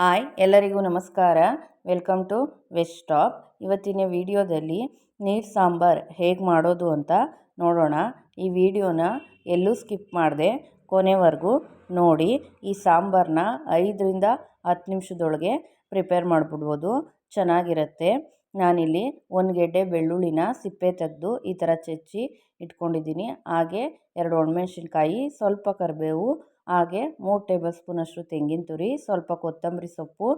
Hi, ಎಲ್ಲರಿಗೂ ನಮಸ್ಕಾರ. Welcome to West stop ಇವತ್ತಿನ ವಿಡಿಯೋದಲ್ಲಿ ನೀರು ಸಾಂಬಾರ್ ಹೇಗೆ ಮಾಡೋದು ಅಂತ ನೋಡೋಣ. ಈ ವಿಡಿಯೋನ ಎಲ್ಲೂ ಸ್ಕಿಪ್ ಮಾಡದೆ, ಕೊನೆವರೆಗೂ ನೋಡಿ. ಈ ಸಾಂಬಾರನ್ನ ಐದರಿಂದ ಹತ್ತು ನಿಮಿಷದೊಳಗೆ ಪ್ರಿಪೇರ್ ಮಾಡಿಬಿಡ್ಬೋದು. ಚೆನ್ನಾಗಿರುತ್ತೆ. ನಾನಿಲ್ಲಿ ಒಂದು ಗೆಡ್ಡೆ ಬೆಳ್ಳುಳ್ಳಿನ ಸಿಪ್ಪೆ ತೆಗೆದು ಈ ಥರ ಚೆಚ್ಚಿ ಇಟ್ಕೊಂಡಿದ್ದೀನಿ. ಹಾಗೆ ಎರಡು ಒಣಮೆಣ್ಸಿನ್ಕಾಯಿ, ಸ್ವಲ್ಪ ಕರಿಬೇವು ಹಾಗೆ ಮೂರು ಟೇಬಲ್ ಸ್ಪೂನಷ್ಟು ತೆಂಗಿನ ತುರಿ, ಸ್ವಲ್ಪ ಕೊತ್ತಂಬರಿ ಸೊಪ್ಪು,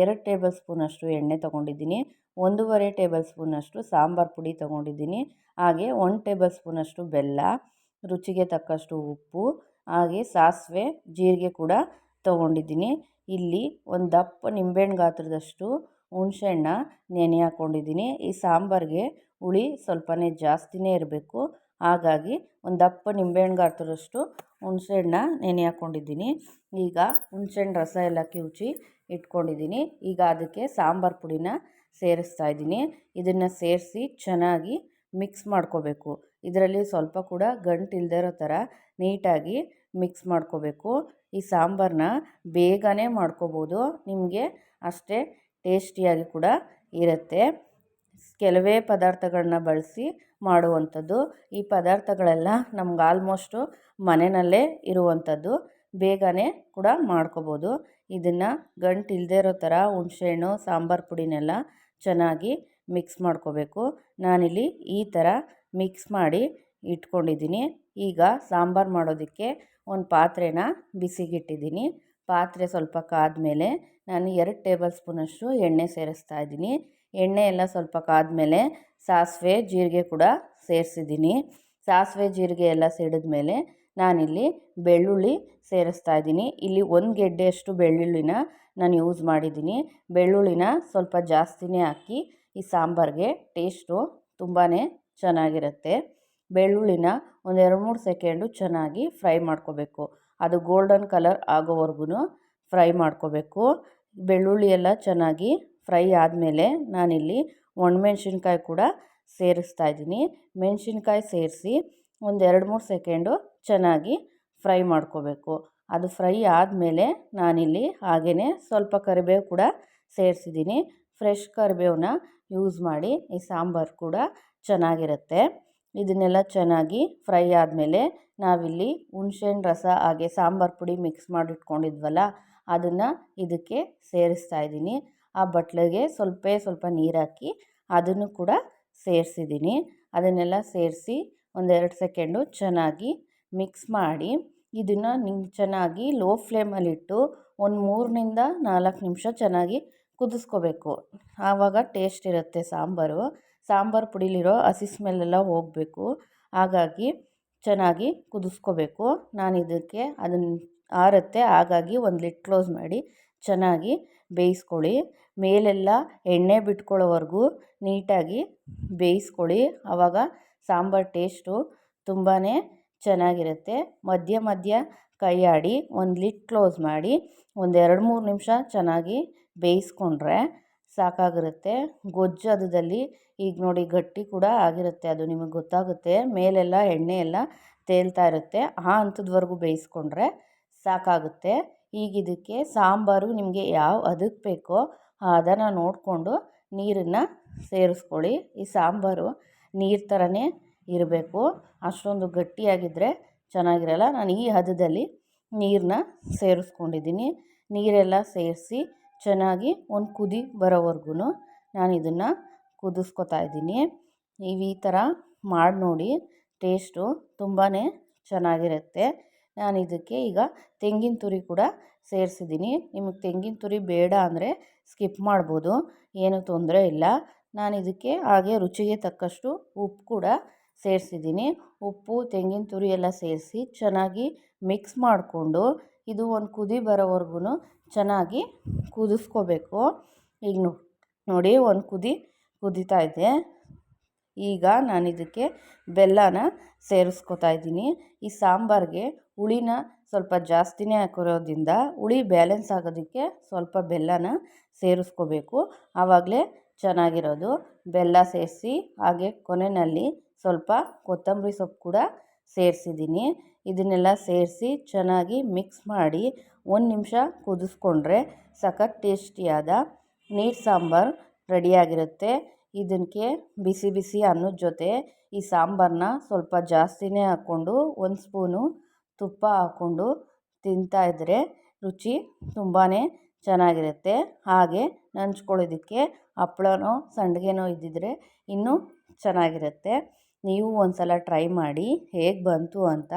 ಎರಡು ಟೇಬಲ್ ಸ್ಪೂನಷ್ಟು ಎಣ್ಣೆ ತೊಗೊಂಡಿದ್ದೀನಿ, ಒಂದೂವರೆ ಟೇಬಲ್ ಸ್ಪೂನಷ್ಟು ಸಾಂಬಾರು ಪುಡಿ ತೊಗೊಂಡಿದ್ದೀನಿ, ಹಾಗೆ ಒಂದು ಟೇಬಲ್ ಸ್ಪೂನಷ್ಟು ಬೆಲ್ಲ, ರುಚಿಗೆ ತಕ್ಕಷ್ಟು ಉಪ್ಪು, ಹಾಗೆ ಸಾಸಿವೆ, ಜೀರಿಗೆ ಕೂಡ ತೊಗೊಂಡಿದ್ದೀನಿ, ಇಲ್ಲಿ ಒಂದು ದಪ್ಪ ನಿಂಬೆಹಣ್ಣು ಗಾತ್ರದಷ್ಟು ಹುಣಸೆಹಣ್ಣ ನೆನೆ ಹಾಕ್ಕೊಂಡಿದ್ದೀನಿ ಈ ಸಾಂಬಾರಿಗೆ ಹುಳಿ ಸ್ವಲ್ಪನೇ ಜಾಸ್ತಿನೇ ಇರಬೇಕು ಹಾಗಾಗಿ ಒಂದು ದಪ್ಪ ನಿಂಬೆಹಣ್ಣು ಗಾತ್ರದಷ್ಟು ಹಣ್ಣನ್ನ ನೆನೆ ಹಾಕ್ಕೊಂಡಿದ್ದೀನಿ. ಈಗ ಹುಣಸೆಹಣ್ಣು ರಸ ಎಲ್ಲ ಕಿವುಚಿ ಇಟ್ಕೊಂಡಿದ್ದೀನಿ. ಈಗ ಅದಕ್ಕೆ ಸಾಂಬಾರು ಪುಡಿನ ಸೇರಿಸ್ತಾ ಇದ್ದೀನಿ. ಇದನ್ನು ಸೇರಿಸಿ ಚೆನ್ನಾಗಿ ಮಿಕ್ಸ್ ಮಾಡ್ಕೋಬೇಕು. ಇದರಲ್ಲಿ ಸ್ವಲ್ಪ ಕೂಡ ಗಂಟು ಇಲ್ಲದೆ ಇರೋ ಥರ ನೀಟಾಗಿ ಮಿಕ್ಸ್ ಮಾಡ್ಕೋಬೇಕು. ಈ ಸಾಂಬಾರನ್ನ ಬೇಗನೆ ಮಾಡ್ಕೋಬೋದು. ನಿಮಗೆ ಅಷ್ಟೇ ಟೇಸ್ಟಿಯಾಗಿ ಕೂಡ ಇರುತ್ತೆ. ಕೆಲವೇ ಪದಾರ್ಥಗಳನ್ನ ಬಳಸಿ ಮಾಡುವಂಥದ್ದು. ಈ ಪದಾರ್ಥಗಳೆಲ್ಲ ನಮ್ಗೆ ಆಲ್ಮೋಸ್ಟು ಮನೆಯಲ್ಲೇ ಇರುವಂಥದ್ದು. ಬೇಗನೆ ಕೂಡ ಮಾಡ್ಕೋಬೋದು. ಇದನ್ನು ಗಂಟು ಇಲ್ಲದೇ ಇರೋ ಥರ ಹುಣಸೆಹಣ್ಣು, ಸಾಂಬಾರು ಪುಡಿನೆಲ್ಲ ಚೆನ್ನಾಗಿ ಮಿಕ್ಸ್ ಮಾಡ್ಕೋಬೇಕು. ನಾನಿಲ್ಲಿ ಈ ಥರ ಮಿಕ್ಸ್ ಮಾಡಿ ಇಟ್ಕೊಂಡಿದ್ದೀನಿ. ಈಗ ಸಾಂಬಾರು ಮಾಡೋದಕ್ಕೆ ಒಂದು ಪಾತ್ರೆನ ಬಿಸಿಗಿಟ್ಟಿದ್ದೀನಿ. ಪಾತ್ರೆ ಸ್ವಲ್ಪ ಕಾದ ಮೇಲೆ ನಾನು ಎರಡು ಟೇಬಲ್ ಸ್ಪೂನಷ್ಟು ಎಣ್ಣೆ ಸೇರಿಸ್ತಾ ಇದ್ದೀನಿ. ಎಣ್ಣೆ ಎಲ್ಲ ಸ್ವಲ್ಪ ಕಾದ್ಮೇಲೆ ಸಾಸಿವೆ, ಜೀರಿಗೆ ಕೂಡ ಸೇರಿಸಿದ್ದೀನಿ. ಸಾಸಿವೆ, ಜೀರಿಗೆ ಎಲ್ಲ ಸಿಡಿದ್ಮೇಲೆ ನಾನಿಲ್ಲಿ ಬೆಳ್ಳುಳ್ಳಿ ಸೇರಿಸ್ತಾ ಇದ್ದೀನಿ. ಇಲ್ಲಿ ಒಂದು ಗೆಡ್ಡೆಯಷ್ಟು ಬೆಳ್ಳುಳ್ಳಿನ ನಾನು ಯೂಸ್ ಮಾಡಿದ್ದೀನಿ. ಬೆಳ್ಳುಳ್ಳಿನ ಸ್ವಲ್ಪ ಜಾಸ್ತಿನೇ ಹಾಕಿ ಈ ಸಾಂಬಾರಿಗೆ ಟೇಸ್ಟು ತುಂಬಾ ಚೆನ್ನಾಗಿರುತ್ತೆ. ಬೆಳ್ಳುಳ್ಳಿನ ಒಂದು ಎರಡು ಮೂರು ಸೆಕೆಂಡು ಚೆನ್ನಾಗಿ ಫ್ರೈ ಮಾಡ್ಕೋಬೇಕು. ಅದು ಗೋಲ್ಡನ್ ಕಲರ್ ಆಗೋವರೆಗೂ ಫ್ರೈ ಮಾಡ್ಕೋಬೇಕು. ಬೆಳ್ಳುಳ್ಳಿ ಎಲ್ಲ ಚೆನ್ನಾಗಿ ಫ್ರೈ ಆದಮೇಲೆ ನಾನಿಲ್ಲಿ ಒಣಮೆಣ್ಸಿನ್ಕಾಯಿ ಕೂಡ ಸೇರಿಸ್ತಾ ಇದ್ದೀನಿ. ಮೆಣಸಿನ್ಕಾಯಿ ಸೇರಿಸಿ ಒಂದು ಎರಡು ಮೂರು ಸೆಕೆಂಡು ಚೆನ್ನಾಗಿ ಫ್ರೈ ಮಾಡ್ಕೋಬೇಕು. ಅದು ಫ್ರೈ ಆದಮೇಲೆ ನಾನಿಲ್ಲಿ ಹಾಗೆಯೇ ಸ್ವಲ್ಪ ಕರಿಬೇವು ಕೂಡ ಸೇರಿಸಿದ್ದೀನಿ. ಫ್ರೆಶ್ ಕರಿಬೇವನ್ನ ಯೂಸ್ ಮಾಡಿ ಈ ಸಾಂಬಾರು ಕೂಡ ಚೆನ್ನಾಗಿರುತ್ತೆ. ಇದನ್ನೆಲ್ಲ ಚೆನ್ನಾಗಿ ಫ್ರೈ ಆದಮೇಲೆ ನಾವಿಲ್ಲಿ ಹುಣ್ಸೆಹಣ್ಣು ರಸ ಹಾಗೆ ಸಾಂಬಾರು ಪುಡಿ ಮಿಕ್ಸ್ ಮಾಡಿಟ್ಕೊಂಡಿದ್ವಲ್ಲ, ಅದನ್ನು ಇದಕ್ಕೆ ಸೇರಿಸ್ತಾ ಇದ್ದೀನಿ. ಆ ಬಟ್ಲಿಗೆ ಸ್ವಲ್ಪ ಸ್ವಲ್ಪ ನೀರು ಹಾಕಿ ಅದನ್ನು ಕೂಡ ಸೇರಿಸಿದ್ದೀನಿ. ಅದನ್ನೆಲ್ಲ ಸೇರಿಸಿ ಒಂದೆರಡು ಸೆಕೆಂಡು ಚೆನ್ನಾಗಿ ಮಿಕ್ಸ್ ಮಾಡಿ ಇದನ್ನು ನಿಮ್ಗೆ ಚೆನ್ನಾಗಿ ಲೋ ಫ್ಲೇಮಲ್ಲಿಟ್ಟು ಒಂದು ಮೂರರಿಂದ ನಾಲ್ಕು ನಿಮಿಷ ಚೆನ್ನಾಗಿ ಕುದಿಸ್ಕೋಬೇಕು. ಆವಾಗ ಟೇಸ್ಟ್ ಇರುತ್ತೆ ಸಾಂಬಾರು. ಸಾಂಬಾರು ಪುಡಿಲಿರೋ ಹಸಿ ಸ್ಮೆಲ್ಲೆಲ್ಲ ಹೋಗಬೇಕು. ಹಾಗಾಗಿ ಚೆನ್ನಾಗಿ ಕುದಿಸ್ಕೋಬೇಕು. ನಾನು ಇದಕ್ಕೆ ಅದನ್ನು ಆರುತ್ತೆ. ಹಾಗಾಗಿ ಒಂದು ಲಿಟ್ ಕ್ಲೋಸ್ ಮಾಡಿ ಚೆನ್ನಾಗಿ ಬೇಯಿಸ್ಕೊಳ್ಳಿ. ಮೇಲೆಲ್ಲ ಎಣ್ಣೆ ಬಿಟ್ಕೊಳ್ಳೋವರೆಗೂ ನೀಟಾಗಿ ಬೇಯಿಸ್ಕೊಳ್ಳಿ. ಆವಾಗ ಸಾಂಬಾರು ಟೇಸ್ಟು ತುಂಬಾ ಚೆನ್ನಾಗಿರುತ್ತೆ. ಮಧ್ಯ ಮಧ್ಯ ಕೈ ಆಡಿ ಒಂದು ಲಿಟ್ ಕ್ಲೋಸ್ ಮಾಡಿ ಒಂದು ಎರಡು ಮೂರು ನಿಮಿಷ ಚೆನ್ನಾಗಿ ಬೇಯಿಸ್ಕೊಂಡ್ರೆ ಸಾಕಾಗಿರುತ್ತೆ. ಗೊಜ್ಜು ಅದದಲ್ಲಿ ಈಗ ನೋಡಿ ಗಟ್ಟಿ ಕೂಡ ಆಗಿರುತ್ತೆ. ಅದು ನಿಮಗೆ ಗೊತ್ತಾಗುತ್ತೆ. ಮೇಲೆಲ್ಲ ಎಣ್ಣೆ ಎಲ್ಲ ತೇಲ್ತಾ ಇರುತ್ತೆ. ಆ ಹಂತದವರೆಗೂ ಬೇಯಿಸ್ಕೊಂಡ್ರೆ ಸಾಕಾಗುತ್ತೆ. ಈಗ ಇದಕ್ಕೆ ಸಾಂಬಾರು ನಿಮಗೆ ಯಾವ ಅದಕ್ಕೆ ಬೇಕೋ ಅದನ್ನು ನೋಡಿಕೊಂಡು ನೀರನ್ನು ಸೇರಿಸ್ಕೊಳ್ಳಿ. ಈ ಸಾಂಬಾರು ನೀರು ಥರನೇ ಇರಬೇಕು. ಅಷ್ಟೊಂದು ಗಟ್ಟಿಯಾಗಿದ್ದರೆ ಚೆನ್ನಾಗಿರಲ್ಲ. ನಾನು ಈ ಹದದಲ್ಲಿ ನೀರನ್ನ ಸೇರಿಸ್ಕೊಂಡಿದ್ದೀನಿ. ನೀರೆಲ್ಲ ಸೇರಿಸಿ ಚೆನ್ನಾಗಿ ಒಂದು ಕುದಿ ಬರೋವರೆಗೂ ನಾನು ಇದನ್ನು ಕುದಿಸ್ಕೊತಾ ಇದ್ದೀನಿ. ನೀವು ಈ ಥರ ಮಾಡಿ ನೋಡಿ ಟೇಸ್ಟು ತುಂಬಾ ಚೆನ್ನಾಗಿರುತ್ತೆ. ನಾನು ಇದಕ್ಕೆ ಈಗ ತೆಂಗಿನ ತುರಿ ಕೂಡ ಸೇರಿಸಿದ್ದೀನಿ. ನಿಮಗೆ ತೆಂಗಿನ ತುರಿ ಬೇಡ ಅಂದರೆ ಸ್ಕಿಪ್ ಮಾಡ್ಬೋದು, ಏನೂ ತೊಂದರೆ ಇಲ್ಲ. ನಾನು ಇದಕ್ಕೆ ಹಾಗೆ ರುಚಿಗೆ ತಕ್ಕಷ್ಟು ಉಪ್ಪು ಕೂಡ ಸೇರಿಸಿದ್ದೀನಿ. ಉಪ್ಪು, ತೆಂಗಿನ ತುರಿ ಎಲ್ಲ ಸೇರಿಸಿ ಚೆನ್ನಾಗಿ ಮಿಕ್ಸ್ ಮಾಡಿಕೊಂಡು ಇದು ಒಂದು ಕುದಿ ಬರೋವರೆಗೂ ಚೆನ್ನಾಗಿ ಕುದಿಸ್ಕೋಬೇಕು. ಈಗ ನೋಡಿ ಒಂದು ಕುದಿ ಕುದೀತಾ ಇದೆ. ಈಗ ನಾನು ಇದಕ್ಕೆ ಬೆಲ್ಲನ ಸೇರಿಸ್ಕೊತಾ ಇದ್ದೀನಿ. ಈ ಸಾಂಬಾರಿಗೆ ಹುಳಿನ ಸ್ವಲ್ಪ ಜಾಸ್ತಿನೇ ಹಾಕಿರೋದ್ರಿಂದ ಹುಳಿ ಬ್ಯಾಲೆನ್ಸ್ ಆಗೋದಕ್ಕೆ ಸ್ವಲ್ಪ ಬೆಲ್ಲನ ಸೇರಿಸ್ಕೋಬೇಕು. ಆವಾಗಲೇ ಚೆನ್ನಾಗಿರೋದು. ಬೆಲ್ಲ ಸೇರಿಸಿ ಹಾಗೆ ಕೊನೆಯಲ್ಲಿ ಸ್ವಲ್ಪ ಕೊತ್ತಂಬರಿ ಸೊಪ್ಪು ಕೂಡ ಸೇರಿಸಿದ್ದೀನಿ. ಇದನ್ನೆಲ್ಲ ಸೇರಿಸಿ ಚೆನ್ನಾಗಿ ಮಿಕ್ಸ್ ಮಾಡಿ ಒಂದು ನಿಮಿಷ ಕುದಿಸ್ಕೊಂಡ್ರೆ ಸಖತ್ ಟೇಸ್ಟಿಯಾದ ನೀರು ಸಾಂಬಾರು ರೆಡಿಯಾಗಿರುತ್ತೆ ಇದಕ್ಕೆ ಬಿಸಿ ಬಿಸಿ ಅನ್ನದ ಜೊತೆ ಈ ಸಾಂಬಾರನ್ನ ಸ್ವಲ್ಪ ಜಾಸ್ತಿನೇ ಹಾಕ್ಕೊಂಡು ಒಂದು ಸ್ಪೂನು ತುಪ್ಪ ಹಾಕ್ಕೊಂಡು ತಿಂತಾಯಿದ್ರೆ ರುಚಿ ತುಂಬಾ ಚೆನ್ನಾಗಿರುತ್ತೆ. ಹಾಗೆ ನಂಚ್ಕೊಳ್ಳೋದಕ್ಕೆ ಹಪ್ಳನೋ ಸಂಡಿಗೆನೋ ಇದ್ದಿದ್ದರೆ ಇನ್ನೂ ಚೆನ್ನಾಗಿರುತ್ತೆ. ನೀವು ಒಂದು ಸಲ ಟ್ರೈ ಮಾಡಿ ಹೇಗೆ ಬಂತು ಅಂತ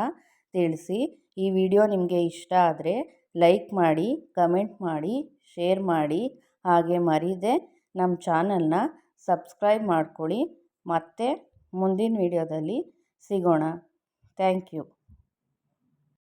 ತಿಳಿಸಿ. ಈ ವಿಡಿಯೋ ನಿಮಗೆ ಇಷ್ಟ ಆದರೆ ಲೈಕ್ ಮಾಡಿ, ಕಮೆಂಟ್ ಮಾಡಿ, ಶೇರ್ ಮಾಡಿ. ಹಾಗೆ ಮರೀದೆ ನಮ್ಮ ಚಾನಲ್ನ ಸಬ್ಸ್ಕ್ರೈಬ್ ಮಾಡ್ಕೊಳ್ಳಿ. ಮತ್ತೆ ಮುಂದಿನ ವೀಡಿಯೋದಲ್ಲಿ ಸಿಗೋಣ. Thank you.